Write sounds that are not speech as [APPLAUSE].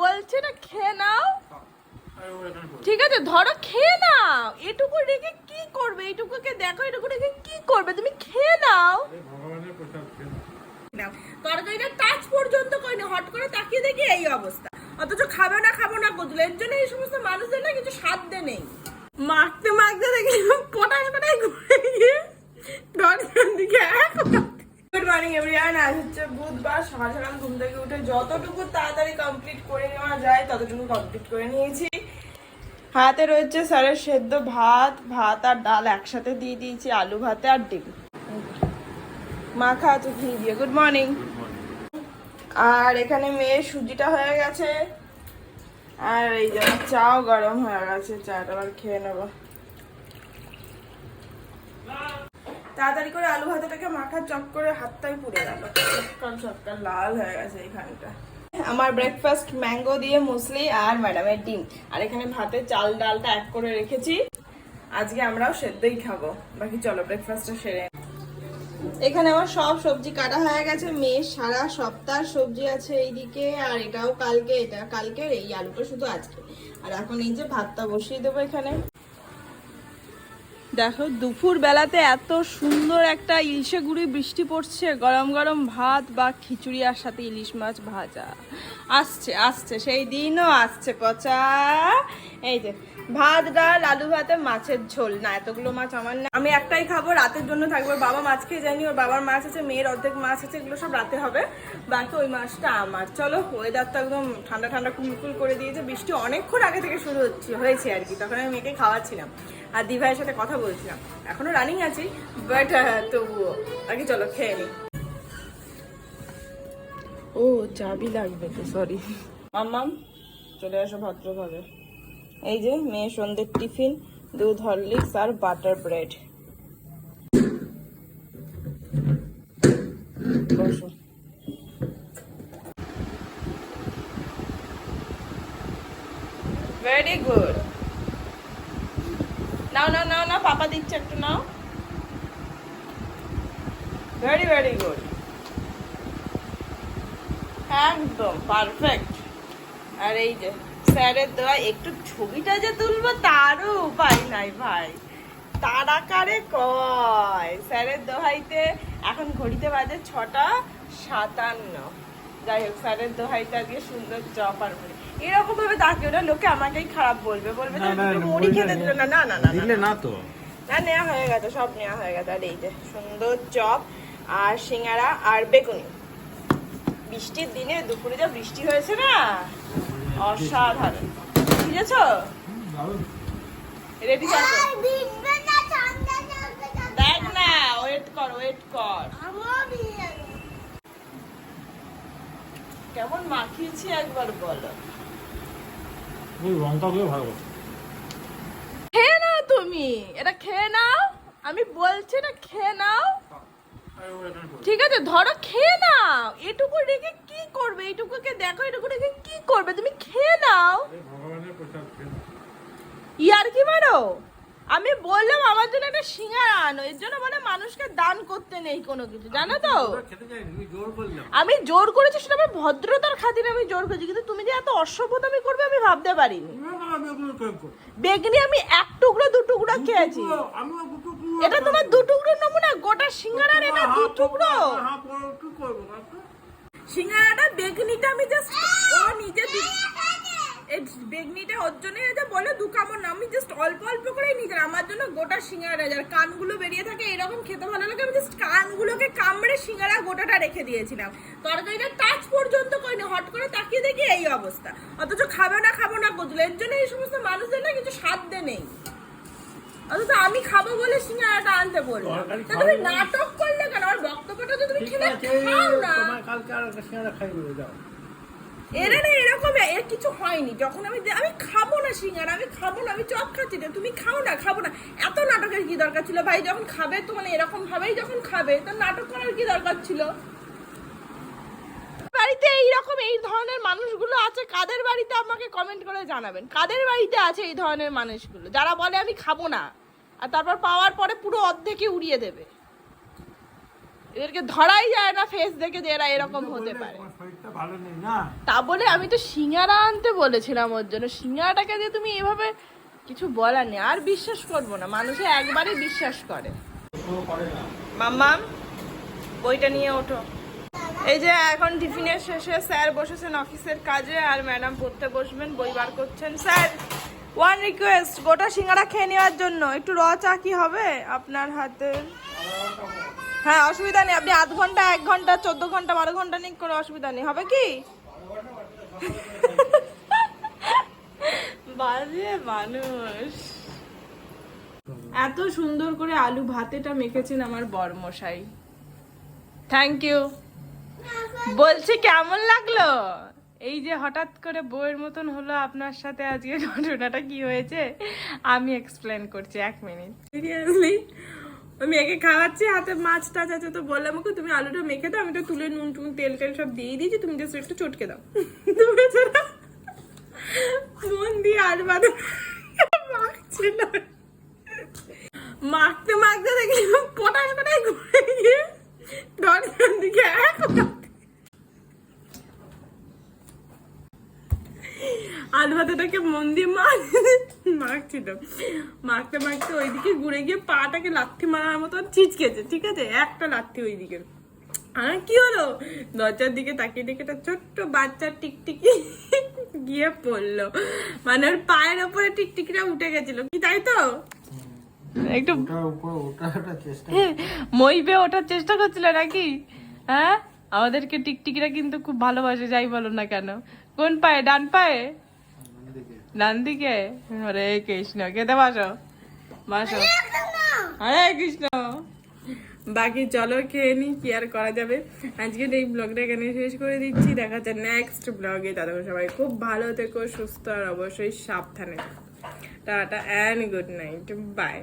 বলছি না, খেয়ে নাও। ঠিক আছে, ধরো খেয়ে নাও। এটুকু রেখে কি করবে? এইটুকুকে দেখো, এটুকু রেখে কি করবে? তুমি খেয়ে নাও। তরকারিটা টাচ পর্যন্ত করিনি, হট করে তাকিয়ে দেখি এই অবস্থা। অথচ খাবে না, খাব না করছিল এর জন্য এই সমস্ত মানুষদের না কিছু সাধ্য নেই। মাখতে মাখতে দেখি, পটাশ পটাশ ঘুরে গিয়ে দরজার দিকে এভরিওয়ান আজ হচ্ছে বুধবার সকাল সকাল ঘুম থেকে উঠে যতটুকু তাড়াতাড়ি কমপ্লিট করে নেওয়া যায় ততটুকু কমপ্লিট করে নিয়েছি। হাতে রয়েছে স্যারের সেদ্ধ ভাত ভাত আর ডাল একসাথে দিয়ে দিয়েছি আলু ভাতে আর ডিম। মাখা আছে ঘি দিয়ে। গুড মর্নিং আর এখানে মেয়ের সুজিটা হয়ে গেছে। আর এই যে চাও গরম হয়ে গেছে চাটা আবার খেয়ে নেব। তাড়াতাড়ি করে আলু ভাতাটাকে মাখা চপ করে হাতটাই পুড়ে গেল। সবকাল সবকাল লাল হয়ে গেছে এইখানটা। আমার ব্রেকফাস্ট ম্যাঙ্গো দিয়ে মুসলি আর ম্যাডামের ডিম। আর এখানে ভাতে চাল ডালটা এক করে রেখেছি। আজকে আমরাও সেদ্ধই খাব। বাকি চলো ব্রেকফাস্টটা সেরে এখানে আমার সব সবজি কাটা হয়ে গেছে। মেয়ের সারা সপ্তাহ সবজি আছে এইদিকে আর এটাও কালকে এটা কালকের এই আলুটা শুধু আজকে। আর এখন এই যে ভাতটা বসিয়ে দেবো এখানে। দেখো দুপুর বেলাতে এত সুন্দর একটা ইলিশে গুঁড়ি বৃষ্টি পড়ছে। গরম গরম ভাত বা খিচুড়ি আর সাথে ইলিশ মাছ ভাজা। আসছে আসছে, সেই দিনও আসছে পচা। এই যে, ভাত, ডাল, আলু ভাতে মাছের ঝোল। না, এতগুলো মাছ আমার না। আমি একটাই খাব, রাতের জন্য থাকবে। বাবা মাছ খেয়ে যায়নি, ওর বাবার মাছ আছে, মেয়ের অর্ধেক মাছ আছে, এগুলো সব রাতে হবে। বাকি ওই মাছটা আমার। চলো ওয়েদার তো একদম ঠান্ডা ঠান্ডা কুলকুল করে দিয়েছে। বৃষ্টি অনেকক্ষণ আগে থেকে শুরু হচ্ছে, হয়েছে আর কি। তখন আমি মেয়েকে খাওয়াচ্ছিলাম। আর দিভাইয়ের সাথে কথা বলছিলাম। এখনও রানিং আছি বাট তবুও। আগে চলো খেয়ে নি। ও চাবি লাগবে তো সরি মাম্মাম চলে আসো ভদ্রভাবে। এই যে মেয়ে সন্ধ্যের টিফিন দুধ হরলিক্স আর বাটার ব্রেড বসো। ভেরি গুড নাও নাও নাও। পাপা দিচ্ছে একটু নাও। ভেরি ভেরি গুড একদম পারফেক্ট আর এই যে স্যারের দেওয়া একটু ছবিটা যে তুলবো, তারও উপায় নাই ভাই। তার আকারে কয়? স্যারের দোহাইতে এখন ঘড়িতে বাজে ছটা সাতান্ন। যাই হোক স্যারের দোহাইতে আজকে সুন্দর চপ আর মুড়ি এরকম ভাবে তাকে ওরা লোকে আমাকেই খারাপ বলবে। বলবে যে না, না, না, মুড়ি খেতে। দিল না না না না, না দিলে না তো। না নেওয়া হয়ে গেছে সব নেওয়া হয়ে গেছে। আর এই যে সুন্দর চপ আর সিঙ্গারা আর বেগুনি। বৃষ্টির দিনে দুপুরে যা বৃষ্টি হয়েছে না অসাধারণ। বুঝেছ? রেডি থাকো দেখ না ওয়েট কর ওয়েট কর। কেমন মাখিয়েছি একবার বলো। ওই লঙ্কা ভালো খেয়ে নাও তুমি এটা খেয়ে নাও আমি বলছি না খেয়ে নাও। ঠিক আছে ধরো খেয়ে নাও এটুকু রেখে কি করবে? এইটুকুকে দেখো এটুকু রেখে কি করবে? তুমি খেয়ে নাও। ইয়ার কি মারো আমি বললাম আমার জন্য একটা সিঙ্গারা আনো এর জন্য মানে মানুষকে দান করতে নেই কোনো কিছু জানো তো? আমি জোর করেছি সেটা আমার ভদ্রতার খাতিরে আমি জোর করেছি কিন্তু তুমি যে এত অসভ্যতামি করবে আমি ভাবতে পারিনি? বেগনি আমি এক টুকরো দু টুকরো খেয়েছি। এটা তোমার দু টুকরো নেব না গোটা সিঙ্গারার এটা দু টুকরো? সিঙ্গারাটা বেগনিটা আমি জাস্ট ও নিজে এই বেগনিটা ওর জন্য এটা বলে দু কামড় না আমি জাস্ট অল্প অল্প করে নিজের আমার জন্য গোটা সিঙ্গারা যার কানগুলো বেরিয়ে থাকে এরকম খেতে ভালো লাগে আমি জাস্ট কানগুলোকে কামড়ে সিঙ্গারা গোটাটা রেখে দিয়েছিলাম। তরকারিটা টাচ পর্যন্ত করিনি হট করে তাকিয়ে দেখি এই অবস্থা। অথচ খাবে না খাব না করছিল এর জন্য এই সমস্ত মানুষদের না কিছু সাধ্য নেই। অথচ আমি খাব বলে সিঙ্গারাটা আনতে বলব তরকারি তা তুমি নাটক করলে কেন? আমার বক্তব্যটা তো তুমি খেলে খাও না। কালকে আর সিঙ্গারা খাই দেবে, যাও। এরা না এরকম এর কিছু হয়নি। যখন আমি আমি খাব না সিঙ্গারা, আমি খাব না, আমি চপ খাচ্ছি না তুমি খাও না, খাব না। এত নাটকের কি দরকার ছিল? ভাই যখন খাবে তো মানে এরকম ভাবেই যখন খাবে, তো নাটক করার কি দরকার ছিল? বাড়িতে এই রকম এই ধরনের মানুষগুলো আছে, কাদের বাড়িতে আমাকে কমেন্ট করে জানাবেন? কাদের বাড়িতে আছে এই ধরনের মানুষগুলো? যারা বলে আমি খাব না, আর তারপর পাওয়ার পরে পুরো অর্ধেকই উড়িয়ে দেবে। এদেরকে ধরাই যায় না ফেস দেখে যে এরা এরকম হতে পারে। তা বলে আমি তো সিঙ্গারা আনতে বলেছিলাম ওর জন্য। সিঙ্গারাটাকে দিয়ে তুমি এভাবে কিছু বলার নেই আর বিশ্বাস করব না। মানুষে একবারই বিশ্বাস করে। মাম্মাম বইটা নিয়ে ওঠো। এই যে এখন টিফিনের শেষে স্যার বসেছেন অফিসের কাজে আর ম্যাডাম পড়তে বসবেন বই বার করছেন। স্যার ওয়ান রিকোয়েস্ট গোটা সিঙ্গারা খেয়ে নেওয়ার জন্য। একটু র চা কি হবে আপনার হাতে? হ্যাঁ অসুবিধা নেই। আপনি আধ ঘণ্টা, এক ঘণ্টা, চোদ্দ ঘণ্টা, বারো ঘণ্টা নিক করে অসুবিধা নেই। হবে কি? বাজে মানুষ। এত সুন্দর করে আলু ভাতেটা মেখেছেন আমার বরমশাই। থ্যাংক ইউ বলছি, কেমন লাগল? এই যে হঠাৎ করে বইয়ের মতন হলো আপনার সাথে আজকে [LAUGHS] ঘটনাটা কি হয়েছে? আমি এক্সপ্লেন করছি, এক মিনিট সিরিয়াসলি একে খাওয়াচ্ছি, হাতে মাছ টাছ আছে তো বললাম ওকে তুমি আলুটা মেখে দাও, আমি তো তুলে নুন টুন, তেল টেল সব দিয়ে দিয়েছি, তুমি জাস্ট একটু চটকে দাও। তো বেচারা মন দিয়ে আলু বাদা মাখছিল মাখতে মাখতে দেখি পটাশ পটাশ ঘুরে গিয়ে দরজার দিকে এক আলু ভাতাটাকে মন দিয়ে মাখ মাখছিল মাখতে মাখতে ওইদিকে ঘুরে গিয়ে পাটাকে লাথি মারার মতো ছিচকেছে ঠিক আছে? একটা লাথি ওইদিকে। আর কি হলো? দরজার দিকে তাকিয়ে দেখে একটা ছোট্ট বাচ্চার টিকটিকি গিয়ে পড়ল। মানে ওর পায়ের ওপরে টিকটিকিটা উঠে গেছিল। কি তাই তো? একটু চেষ্টা মইবে ওঠার চেষ্টা করছিল নাকি? হ্যাঁ? আমাদেরকে টিকটিকিরা কিন্তু খুব ভালোবাসে যাই বলো না কেন। কোন পায়ে? ডান পায়ে? ডান দিকে হরে কৃষ্ণ খেতে বাসো বাসো হরে কৃষ্ণ বাকি চলো খেয়ে নি কি আর করা যাবে। আজকের এই ব্লগটা এখানে শেষ করে দিচ্ছি। দেখা যাচ্ছে নেক্সট ব্লগে তাদের সবাই খুব ভালো থেকো সুস্থ আর অবশ্যই সাবধানে tata and good night bye